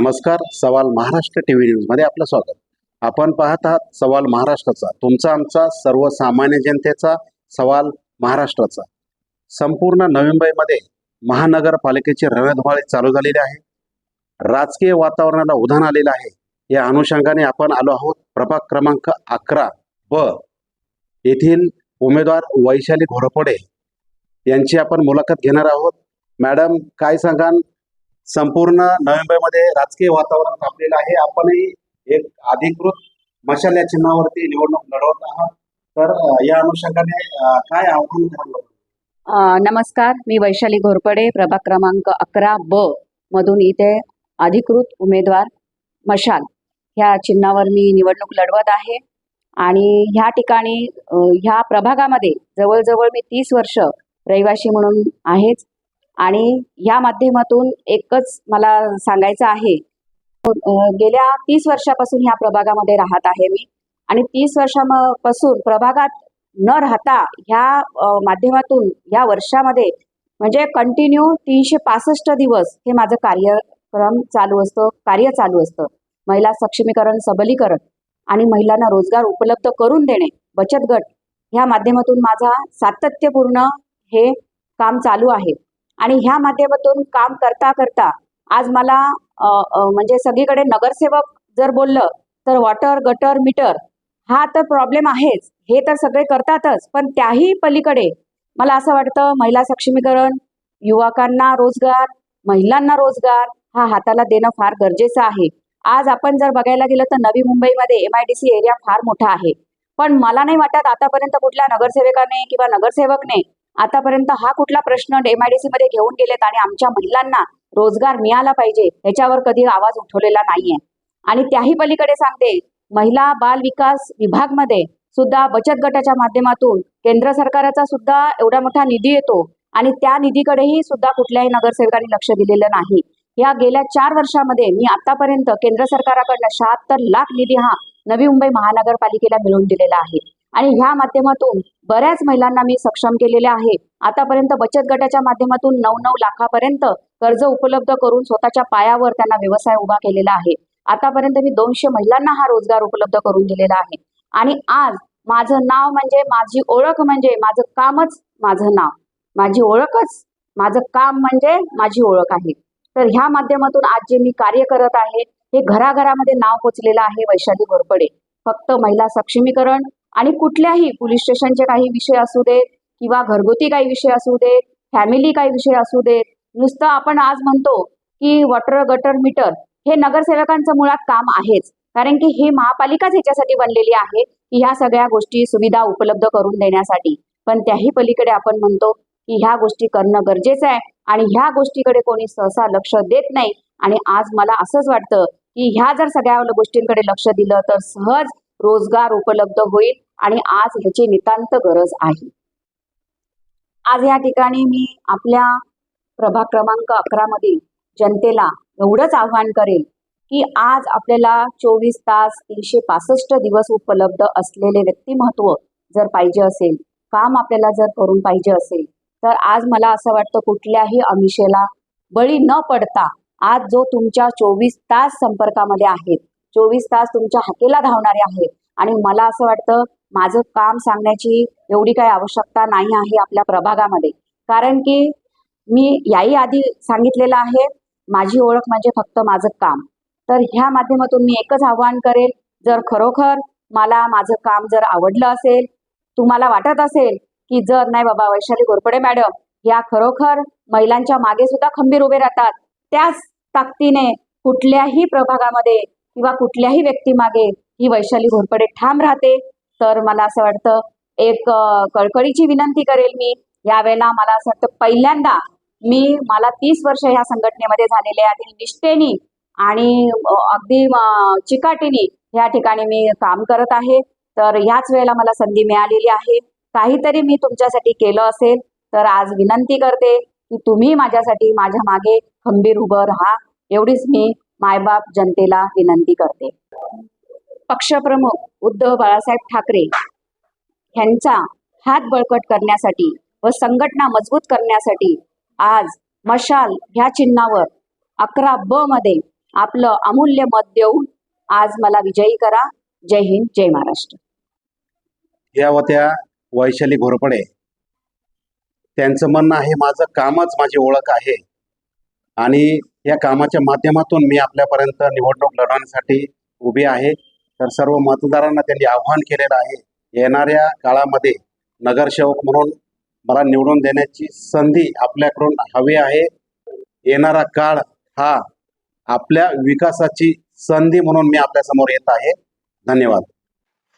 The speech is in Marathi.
नमस्कार सवाल महाराष्ट्र टी व्ही न्यूजमध्ये आपलं स्वागत. आपण पाहत आहात सवाल महाराष्ट्राचा. तुमचा आमचा सर्वसामान्य जनतेचा सवाल महाराष्ट्राचा. संपूर्ण नवी मुंबईमध्ये महानगरपालिकेची रणधुमाळी चालू झालेली आहे. राजकीय वातावरणाला उधाण आलेलं आहे. या अनुषंगाने आपण आलो आहोत प्रभाग क्रमांक अकरा व येथील उमेदवार वैशाली घोरपडे यांची आपण मुलाखत घेणार आहोत. मॅडम काय सांगाल? संपूर्ण नवी मुंबईमध्ये राजकीय वातावरण तापलेलं आहे. आपणही एक अधिकृत मशाल या चिन्हावरती निवडणूक लढवत आहात. तर या अनुषंगाने काय आव्हान नमस्कार. मी वैशाली घोरपडे प्रभाग क्रमांक अकरा ब मधून इथे अधिकृत उमेदवार मशाल. ह्या चिन्हावर मी निवडणूक लढवत आहे. आणि ह्या ठिकाणी ह्या प्रभागामध्ये जवळजवळ मी तीस वर्ष रहिवाशी म्हणून आहेच. आणि ह्या माध्यमातून एकच मला सांगायचं आहे. गेल्या तीस वर्षापासून ह्या प्रभागामध्ये राहत आहे मी. आणि तीस वर्षापासून प्रभागात न राहता ह्या माध्यमातून या वर्षामध्ये म्हणजे कंटिन्यू तीनशे पासष्ट दिवस हे माझं कार्यक्रम चालू असतं कार्य चालू असतं. महिला सक्षमीकरण सबलीकरण आणि महिलांना रोजगार उपलब्ध करून देणे बचत गट ह्या माध्यमातून माझा सातत्यपूर्ण हे काम चालू आहे. आणि ह्या माध्यमातून काम करता करता आज मला म्हणजे सगळीकडे नगरसेवक जर बोललं तर वॉटर गटर मीटर हा तर प्रॉब्लेम आहेच. हे तर सगळे करतातच. पण त्याही पलीकडे मला असं वाटतं महिला सक्षमीकरण युवकांना रोजगार महिलांना रोजगार हा हाताला देणं फार गरजेचं आहे. आज आपण जर बघायला गेलं तर नवी मुंबईमध्ये M I D C area फार मोठा आहे. पण मला नाही वाटत आतापर्यंत कुठल्या नगरसेवकाने किंवा नगरसेवकने आतापर्यंत हा कुठला प्रश्न एमआयडीसी मध्ये घेऊन गेलेत आणि आमच्या महिलांना रोजगार मिळाला पाहिजे ह्याच्यावर कधी आवाज उठवलेला नाहीये. आणि त्याही पलीकडे सांगते महिला बाल विकास विभागमध्ये सुद्धा बचत गटाच्या माध्यमातून केंद्र सरकारचा सुद्धा एवढा मोठा निधी येतो आणि त्या निधीकडेही सुद्धा कुठल्याही नगरसेवकांनी लक्ष दिलेलं नाही. या गेल्या चार वर्षामध्ये मी आतापर्यंत केंद्र सरकाराकडनं शहात्तर लाख निधी हा नवी मुंबई महानगरपालिकेला मिळवून दिलेला आहे. आणि ह्या माध्यमातून बऱ्याच महिलांना मी सक्षम केलेले आहे. आतापर्यंत बचत गटाच्या माध्यमातून नऊ नऊ लाखापर्यंत कर्ज उपलब्ध करून स्वतःच्या पायावर त्यांना व्यवसाय उभा केलेला आहे. आतापर्यंत मी दोनशे महिलांना हा रोजगार उपलब्ध करून दिलेला आहे. आणि आज माझं नाव म्हणजे माझी ओळख म्हणजे माझं कामच माझं नाव. माझी ओळखच माझं काम म्हणजे माझी ओळख आहे. तर ह्या माध्यमातून आज जे मी कार्य करत आहे हे घराघरामध्ये नाव पोचलेलं आहे वैशाली घोरपडे. फक्त महिला सक्षमीकरण आणि कुठल्याही पोलीस स्टेशनचे काही विषय असू देत किंवा घरगुती काही विषय असू देत फॅमिली काही विषय असू देत नुसतं आपण आज म्हणतो की वॉटर गटर मीटर हे नगरसेवकांचं मुळात काम आहेच. कारण की हे महापालिकाच ह्याच्यासाठी बनलेली आहे की ह्या सगळ्या गोष्टी सुविधा उपलब्ध करून देण्यासाठी. पण त्याही पलीकडे आपण म्हणतो की ह्या गोष्टी करणं गरजेचं आहे आणि ह्या गोष्टीकडे कोणी सहसा लक्ष देत नाही. आणि आज मला असंच वाटतं की ह्या जर सगळ्या गोष्टींकडे लक्ष दिलं तर सहज रोजगार उपलब्ध होईल आणि आज ह्याची नितांत गरज आहे. आज या ठिकाणी मी आपल्या प्रभाग क्रमांक अकरा मधील जनतेला एवढंच आव्हान करेल की आज आपल्याला चोवीस तास तीनशे पासष्ट दिवस उपलब्ध असलेले व्यक्तिमत्व जर पाहिजे असेल काम आपल्याला जर करून पाहिजे असेल तर आज मला असं वाटतं कुठल्याही आमिषेला बळी न पडता आज जो तुमच्या चोवीस तास संपर्कामध्ये आहेत चोवीस तास तुमच्या हाकेला धावणारे आहेत. आणि मला असं वाटतं माझं काम सांगण्याची एवढी काही आवश्यकता नाही आहे आपल्या प्रभागामध्ये. कारण की मी याही आधी सांगितलेलं आहे माझी ओळख म्हणजे फक्त माझं काम. तर ह्या माध्यमातून मी एकच आव्हान करेल जर खरोखर मला माझं काम जर आवडलं असेल तुम्हाला वाटत असेल की जर नाही बाबा वैशाली घोरपडे मॅडम या खरोखर महिलांच्या मागे सुद्धा खंबीर उभे राहतात त्याच ताकदीने कुठल्याही प्रभागामध्ये किंवा कुठल्याही व्यक्तीमागे ही वैशाली घोरपडे ठाम राहते तर मला असं वाटतं एक कळकळीची विनंती करेल मी. यावेळेला मला असं वाटतं पहिल्यांदा मी मला तीस वर्ष ह्या संघटनेमध्ये झालेले आधी निष्ठेनी आणि अगदी चिकाटीनी चिकाटीने ठिकाणी मी काम करत आहे. तर ह्याच वेळेला मला संधी मिळालेली आहे. काहीतरी मी तुमच्यासाठी केलं असेल तर आज विनंती करते की तुम्ही माझ्यासाठी माझ्या मागे खंबीर उभं राहा. एवढीच मी मायबाप जनतेला विनंती करते. पक्षप्रमुख उद्धव बाळासाहेब ठाकरे ह्यांचा हात बळकट करण्यासाठी व संघटना मजबूत करण्यासाठी आज मशाल ह्या चिन्हावर अकरा ब मध्ये आपलं अमूल्य मत देऊन आज मला विजयी करा. जय हिंद जय महाराष्ट्र. या होत्या वैशाली घोरपडे. त्यांचं म्हणणं आहे माझं कामच माझी ओळख आहे. आणि या कामाच्या माध्यमातून मी आपल्यापर्यंत निवडणूक लढवण्यासाठी उभी आहे. तर सर्व मतदारांना त्यांनी आव्हान केलेलं आहे. येणाऱ्या काळामध्ये नगरसेवक म्हणून मला निवडून देण्याची संधी आपल्याकडून हवी आहे. येणारा काळ हा आपल्या विकासाची संधी म्हणून मी आपल्यासमोर येत आहे. धन्यवाद.